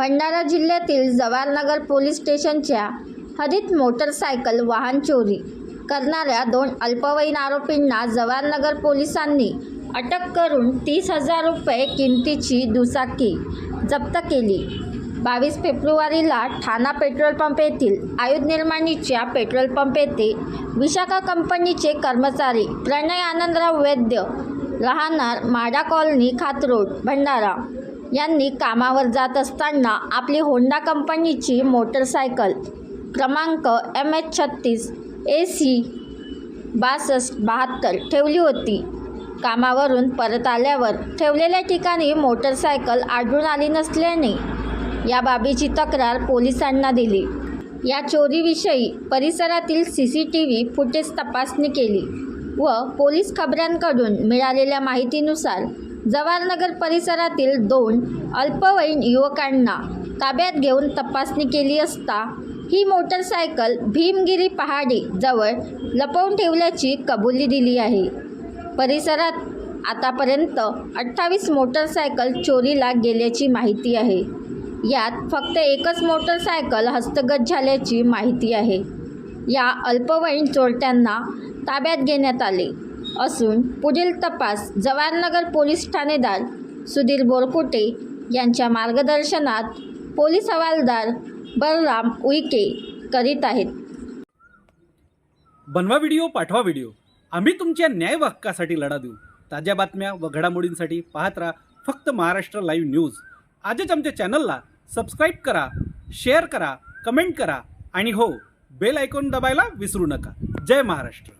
भंडारा जिल्ह्यातील जवाहरनगर पोलीस स्टेशनच्या हरित मोटरसायकल वाहन चोरी करणाऱ्या दोन अल्पवयीन आरोपींना जवाहरनगर पोलिसांनी अटक करून तीस हजार रुपये किमतीची दुचाकी जप्त केली. बावीस फेब्रुवारीला ठाणा पेट्रोल पंप येथील आयुध निर्माणीच्या पेट्रोल पंप येथे विशाखा कंपनीचे कर्मचारी प्रणय आनंदराव वैद्य राहणार माडा कॉलनी खातरोड भंडारा यांनी कामावर जात असताना आपली होंडा कंपनीची मोटरसायकल क्रमांक एम एच छत्तीस ए सी बासष्ट बहात्तर ठेवली होती. कामावरून परत आल्यावर ठेवलेल्या ठिकाणी मोटरसायकल आढळून आली नसल्याने या बाबीची तक्रार पोलिसांना दिली. या चोरीविषयी परिसरातील C C T V footage तपासणी केली व पोलीस खबऱ्यांकडून मिळालेल्या माहितीनुसार जवाहरनगर परिसरातील दोन अल्पवयीन युवकांना ताब्यात घेऊन तपासणी केली असता ही मोटरसायकल भीमगिरी पहाडी जवळ लपवून ठेवल्याची कबुली दिली आहे. परिसरात आतापर्यंत अठ्ठावीस मोटरसायकल चोरीला गेल्याची माहिती आहे. यात फक्त एकच मोटरसायकल हस्तगत झाल्याची माहिती आहे. या अल्पवयीन चोरट्यांना ताब्यात घेण्यात आले. असून पुढील तपास जवाहरनगर पोलीस ठाणेदार सुधीर बोरकुटे यांच्या मार्गदर्शनात पोलीस हवालदार बलराम उईके करीत आहेत. बनवा व्हिडिओ पाठवा व्हिडिओ. आम्ही तुमच्या न्याय हक्कासाठी लढा देऊ. ताज्या बातम्या व घडामोडींसाठी पाहत राहा फक्त महाराष्ट्र लाईव्ह न्यूज. आजच आमच्या चॅनलला सबस्क्राईब करा शेअर करा कमेंट करा आणि हो बेल आयकॉन दबायला विसरू नका. जय महाराष्ट्र.